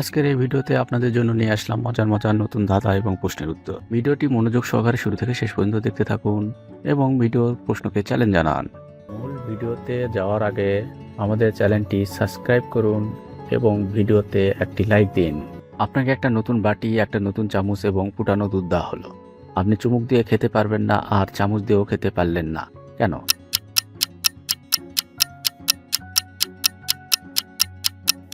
আজকের এই ভিডিওতে আপনাদের জন্য নিয়ে আসলাম মজার মজার নতুন ধাঁধা এবং প্রশ্নের উত্তর। ভিডিওটি মনোযোগ সহকারে শুরু থেকে শেষ পর্যন্ত দেখতে থাকুন এবং ভিডিওর প্রশ্নকে চ্যালেঞ্জ জানান। মূল ভিডিওতে যাওয়ার আগে আমাদের চ্যানেলটি সাবস্ক্রাইব করুন এবং ভিডিওতে একটি লাইক দিন। আপনাকে একটা নতুন বাটি, একটা নতুন চামচ এবং ফুটানো দুধ দেওয়া হলো। আপনি চুমুক দিয়ে খেতে পারবেন না আর চামচ দিয়েও খেতে পারলেন না। কেন?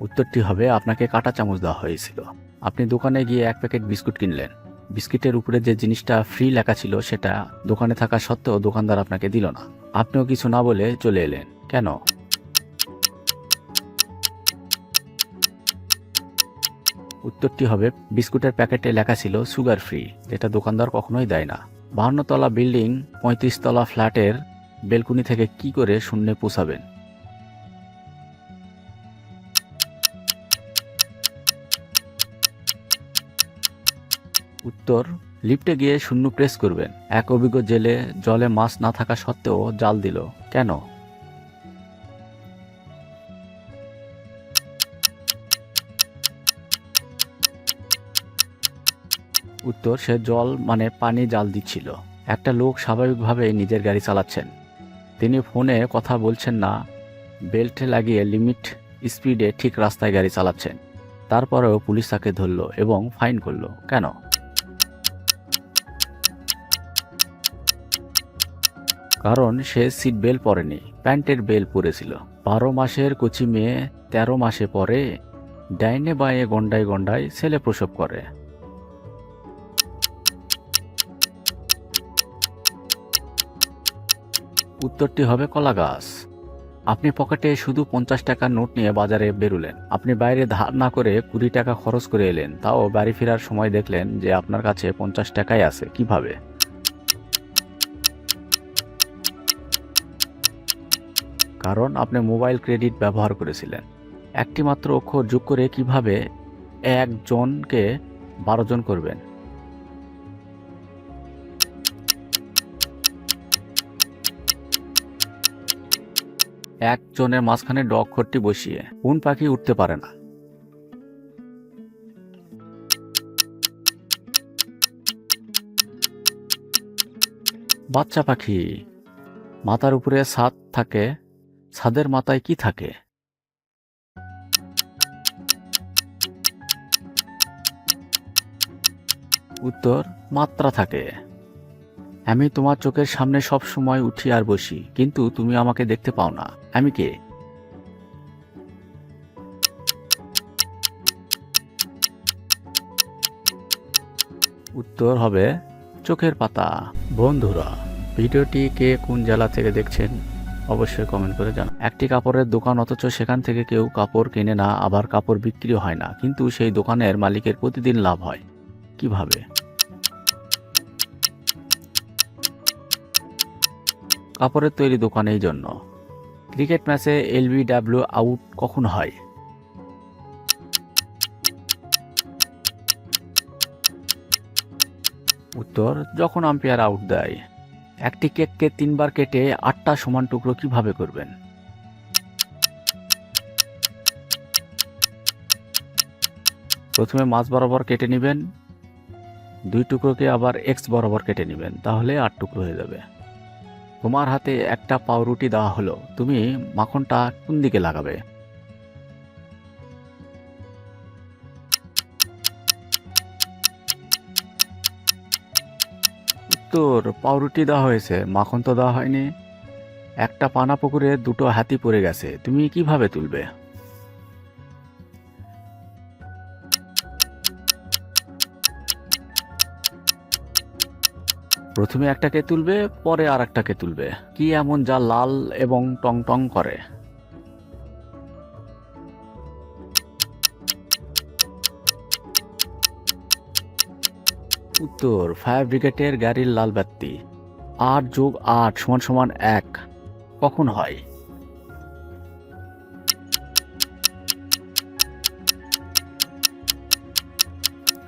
উত্তরটি হবে, আপনাকে কাটা চামচ দেওয়া হয়েছিল। আপনি দোকানে গিয়ে এক প্যাকেট বিস্কুট কিনলেন। বিস্কিটের উপরে যে জিনিসটা ফ্রি লেখা ছিল সেটা দোকানে থাকা সত্ত্বেও দোকানদার আপনাকে দিল না। আপনিও কিছু না বলে চলে এলেন। কেন? উত্তরটি হবে, বিস্কুটের প্যাকেটে লেখা ছিল সুগার ফ্রি যেটা দোকানদার কখনোই দেয় না। বাহান্নতলা বিল্ডিং পঁয়ত্রিশ তলা ফ্ল্যাটের বেলকুনি থেকে কি করে শূন্যে পোষাবেন? উত্তর, লিফটে গিয়ে শূন্য প্রেস করবেন। এক অভিজ্ঞ জেলে জলে মাছ না থাকা সত্ত্বেও জাল দিল। কেন? উত্তর, সে জল মানে পানি জাল দিচ্ছিল। একটা লোক স্বাভাবিকভাবে নিজের গাড়ি চালাচ্ছেন। তিনি ফোনে কথা বলছেন না, বেল্টে লাগিয়ে লিমিট স্পিডে ঠিক রাস্তায় গাড়ি চালাচ্ছেন। তারপরেও পুলিশ তাকে ধরলো এবং ফাইন করল। কেন? কারণ সে সিট বেল পরেনি, প্যান্টের বেল পরেছিল। বারো মাসের কচি মেয়ে তেরো মাসে পরে ডাইনে বাঁয়ে গন্ডায় গন্ডায় ছেলে প্রসব করে। উত্তরটি হবে কলা গাছ আপনি পকেটে শুধু পঞ্চাশ টাকার নোট নিয়ে বাজারে বেরুলেন। আপনি বাইরে ধার না করে কুড়ি টাকা খরচ করে এলেন, তাও বাড়ি ফেরার সময় দেখলেন যে আপনার কাছে পঞ্চাশ টাকাই আছে, কীভাবে? কারণ আপনি মোবাইল ক্রেডিট ব্যবহার করেছিলেন। একটি মাত্র অক্ষর যোগ করে কীভাবে একজনকে বারো জন করবেন? একজনের মাঝখানে ড অক্ষরটি বসিয়ে কোন পাখি উঠতে পারে না। বাচ্চা পাখি, মাথার উপরে ছাদ থাকে ছাদের মাথায় কি থাকে? উত্তর, মাত্রা থাকে। আমি তোমার চোখের সামনে সব সময় উঠি আর বসি, কিন্তু তুমি আমাকে দেখতে পাও না। আমি কে? উত্তর হবে, চোখের পাতা। বন্ধুরা, ভিডিওটি কে কোন জেলা থেকে দেখছেন? অবশ্যই কমেন্ট করে জানান একটি কাপড়ের দোকান অথচ সেখান থেকে কেউ কাপড় কেনে না, আবার কাপড় বিক্রিও হয় না, কিন্তু সেই দোকানের মালিকের প্রতিদিন লাভ হয়। কীভাবে? কাপড়ের তৈরি দোকান এই জন্য। ক্রিকেট ম্যাচে এলবিডাব্লিউ আউট কখন হয়? উত্তর, যখন আম্পায়ার আউট দেয়। একটি কেককে তিনবার কেটে আটটা সমান টুকরো কীভাবে করবেন? প্রথমে মাছ বরাবর কেটে নেবেন। দুই টুকরোকে আবার এক্স বরাবর কেটে নেবেন, তাহলে আট টুকরো হয়ে যাবে। তোমার হাতে একটা পাউরুটি দেওয়া হলো, তুমি মাখনটা কোন দিকে লাগাবে? উত্তর পাউরুটি দেওয়া হয়েছে, মাখন তো দেওয়া হয়নি। একটা পানা পুকুরে দুটো হাতি পড়ে গেছে, তুমি কীভাবে তুলবে? প্রথমে একটাকে তুলবে, পরে আর একটাকে তুলবে। কি এমন যা লাল এবং টং টং করে? উত্তর, ফায়ার ব্রিগেডের গাড়ির লাল বাতি। আট যোগ আট সমান সমান এক। কখন হয়?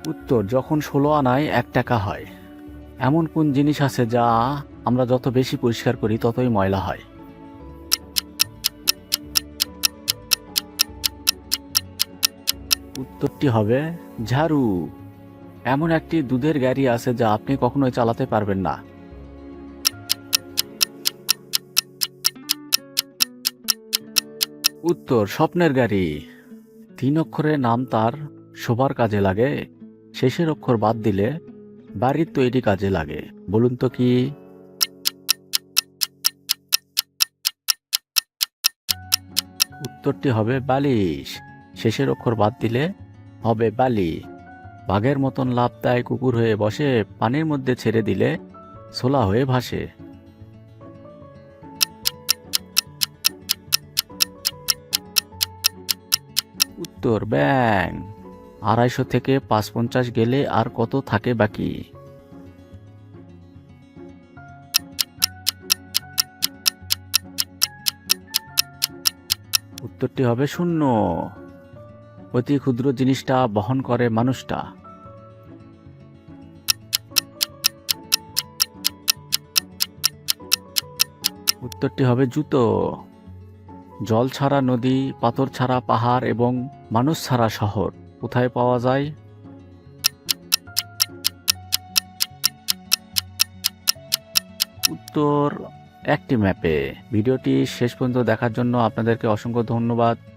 উত্তর, যখন ষোলো আনায় এক টাকা হয়। এমন কোন জিনিস আছে যা আমরা যত বেশি পরিষ্কার করি, ততই ময়লা হয়? উত্তরটি হবে ঝাড়ু। এমন একটি দুধের গাড়ি আছে যা আপনি কখনোই চালাতে পারবেন না। উত্তর, স্বপ্নের গাড়ি। তিন অক্ষরের নাম তার, শোবার কাজে লাগে। শেষের অক্ষর বাদ দিলে বাড়ির তৈরি কাজে লাগে। বলুন তো কি? উত্তরটি হবে বালিশ। শেষের অক্ষর বাদ দিলে হবে বালি। বাঘের মতন লাভ দেয় কুকুর হয়ে বসে, পানির মধ্যে ছেড়ে দিলে ছোলা হয়ে ভাসে। উত্তর, ব্যাং। আড়াইশো থেকে পাঁচ পঞ্চাশ গেলে আর কত থাকে বাকি? উত্তরটি হবে শূন্য। অতি ক্ষুদ্র জিনিসটা বহন করে মানুষটা। উত্তরটি হবে জুতো। জল ছাড়া নদী, পাথর ছাড়া পাহাড় এবং মানুষ ছাড়া শহর। কোথায় পাওয়া যায়? উত্তর একটি ম্যাপে। ভিডিওটি শেষ পর্যন্ত দেখার জন্য আপনাদেরকে অসংখ্য ধন্যবাদ।